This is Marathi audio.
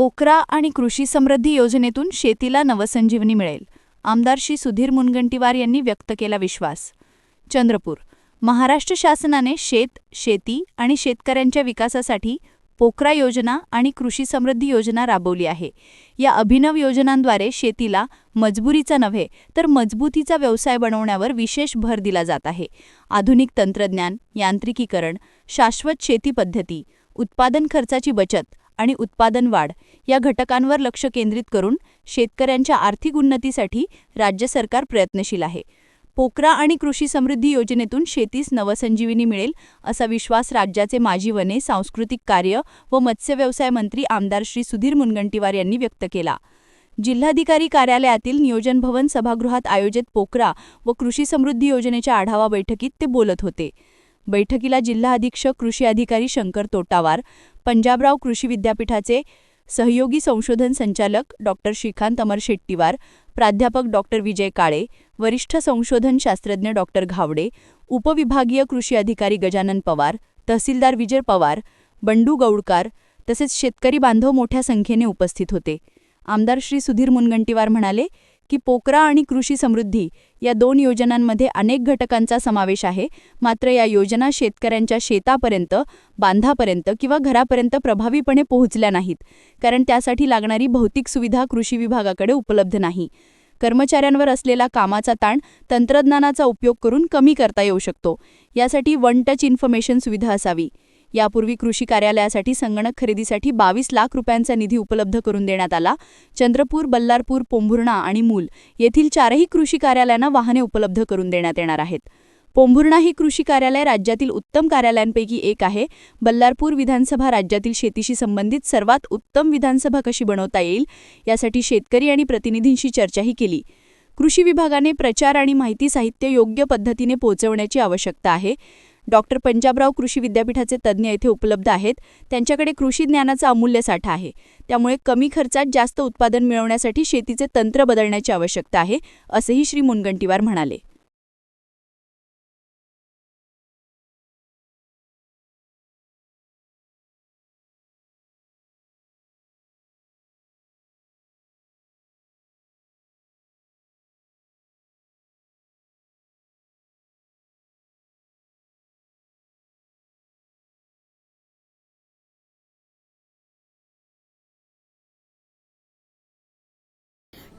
पोकरा आणि कृषी समृद्धी योजनेतून शेतीला नवसंजीवनी मिळेल आमदार श्री सुधीर मुनगंटीवार यांनी व्यक्त केला विश्वास. चंद्रपूर महाराष्ट्र शासनाने शेत शेती आणि शेतकऱ्यांच्या विकासासाठी पोकरा योजना आणि कृषी समृद्धी योजना राबवली आहे. या अभिनव योजनांद्वारे शेतीला मजबुरीचा नव्हे तर मजबूतीचा व्यवसाय बनवण्यावर विशेष भर दिला जात आहे. आधुनिक तंत्रज्ञान यांत्रिकीकरण शाश्वत शेती पद्धती उत्पादन खर्चाची बचत आणि उत्पादन वाढ या घटकांवर लक्ष केंद्रित करून शेतकऱ्यांच्या आर्थिक उन्नतीसाठी राज्य सरकार प्रयत्नशील आहे. पोकरा आणि कृषी समृद्धी योजनेतून शेतीस नवसंजीवनी मिळेल असा विश्वास राज्याचे माजी वने सांस्कृतिक कार्य व मत्स्य व्यवसाय मंत्री आमदार श्री सुधीर मुनगंटीवार यांनी व्यक्त केला. जिल्हाधिकारी कार्यालयातील नियोजन भवन सभागृहात आयोजित पोकरा व कृषी समृद्धी योजनेच्या आढावा बैठकीत ते बोलत होते. बैठकीला जिल्हा अधीक्षक कृषी अधिकारी शंकर तोटावार पंजाबराव कृषी विद्यापीठाचे सहयोगी संशोधन संचालक डॉक्टर श्रीकांत अमर शेट्टीवार प्राध्यापक डॉक्टर विजय काळे वरिष्ठ संशोधन शास्त्रज्ञ डॉक्टर घावडे उपविभागीय कृषी अधिकारी गजानन पवार तहसीलदार विजय पवार बंडू गौडकार तसेच शेतकरी बांधव मोठ्या संख्येने उपस्थित होते. आमदार श्री सुधीर मुनगंटीवार म्हणाले की पोकरा आणि कृषी समृद्धी या दोन योजनांमध्ये अनेक घटकांचा समावेश आहे. मात्र या योजना शेतकऱ्यांच्या शेतापर्यंत बांधापर्यंत किंवा घरापर्यंत प्रभावीपणे पोहोचल्या नाहीत. कारण त्यासाठी लागणारी भौतिक सुविधा कृषी विभागाकडे उपलब्ध नाही. कर्मचाऱ्यांवर असलेला कामाचा ताण तंत्रज्ञानाचा उपयोग करून कमी करता येऊ शकतो. यासाठी वन टच इन्फॉर्मेशन सुविधा असावी. यापूर्वी कृषी कार्यालयासाठी संगणक खरेदीसाठी बावीस लाख रुपयांचा निधी उपलब्ध करून देण्यात आला. चंद्रपूर बल्लारपूर पोंभुर्णा आणि मूल येथील चारही कृषी कार्यालयांना वाहने उपलब्ध करून देण्यात येणार आहेत. पोंभुर्णा ही कृषी कार्यालय राज्यातील उत्तम कार्यालयांपैकी एक आहे. बल्लारपूर विधानसभा राज्यातील शेतीशी संबंधित सर्वात उत्तम विधानसभा कशी बनवता येईल यासाठी शेतकरी आणि प्रतिनिधींशी चर्चाही केली. कृषी विभागाने प्रचार आणि माहिती साहित्य योग्य पद्धतीने पोहोचवण्याची आवश्यकता आहे. डॉक्टर पंजाबराव कृषी विद्यापीठाचे तज्ज्ञ येथे उपलब्ध आहेत. त्यांच्याकडे कृषी ज्ञानाचा अमूल्य साठा आहे. त्यामुळे कमी खर्चात जास्त उत्पादन मिळवण्यासाठी शेतीचे तंत्र बदलण्याची आवश्यकता आहे असेही श्री मुनगंटीवार म्हणाले.